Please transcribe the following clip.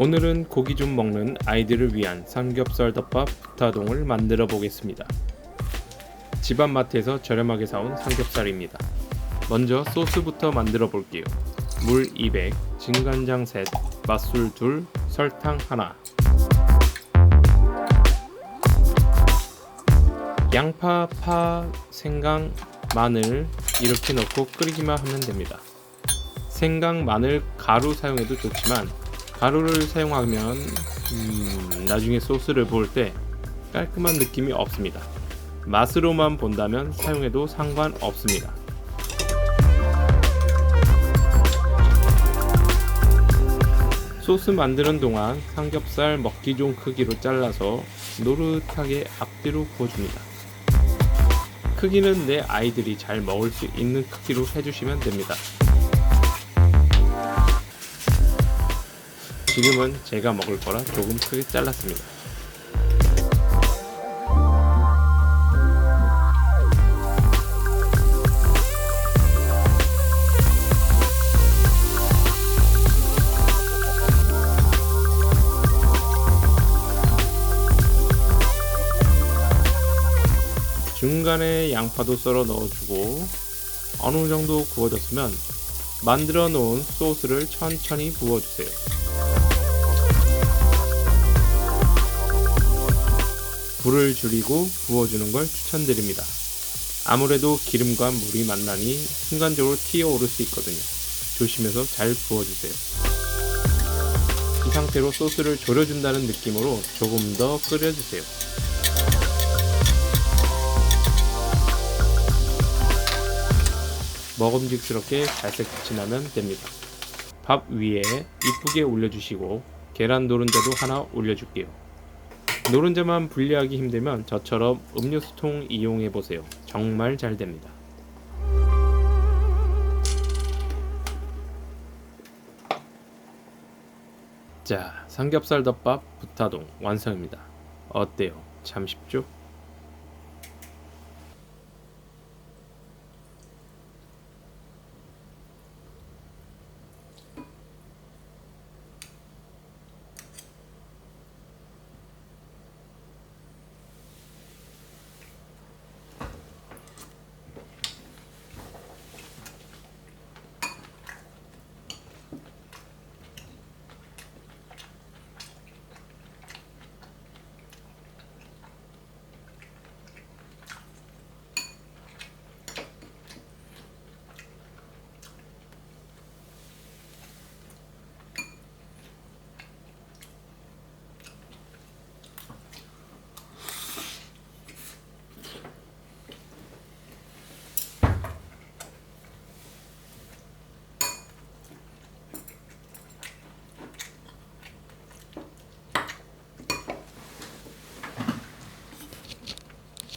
오늘은 고기 좀 먹는 아이들을 위한 삼겹살 덮밥 부타동을 만들어 보겠습니다. 집안 마트에서 저렴하게 사온 삼겹살입니다. 먼저 소스부터 만들어 볼게요. 물 200, 진간장 셋, 맛술 둘, 설탕 하나. 양파, 파, 생강, 마늘 이렇게 넣고 끓이기만 하면 됩니다. 생강, 마늘, 가루 사용해도 좋지만 가루를 사용하면 음, 나중에 소스를 볼때 깔끔한 느낌이 없습니다. 맛으로만 본다면 사용해도 상관없습니다. 소스 만드는 동안 삼겹살 먹기 좋은 크기로 잘라서 노릇하게 앞뒤로 구워줍니다. 크기는 내 아이들이 잘 먹을 수 있는 크기로 해주시면 됩니다. 지금은 제가 먹을 거라 조금 크게 잘랐습니다. 중간에 양파도 썰어 넣어주고 어느 정도 구워졌으면 만들어 놓은 소스를 천천히 부어주세요. 불을 줄이고 부어주는 걸 추천드립니다. 아무래도 기름과 물이 만나니 순간적으로 튀어 오를 수 있거든요. 조심해서 잘 부어주세요. 이 상태로 소스를 졸여준다는 느낌으로 조금 더 끓여주세요. 먹음직스럽게 갈색 빛이 나면 됩니다. 밥 위에 이쁘게 올려주시고 계란 노른자도 하나 올려줄게요. 노른자만 분리하기 힘들면 저처럼 음료수통 이용해 보세요. 정말 잘 됩니다. 자, 삼겹살 덮밥 부타동 완성입니다. 어때요? 참 쉽죠?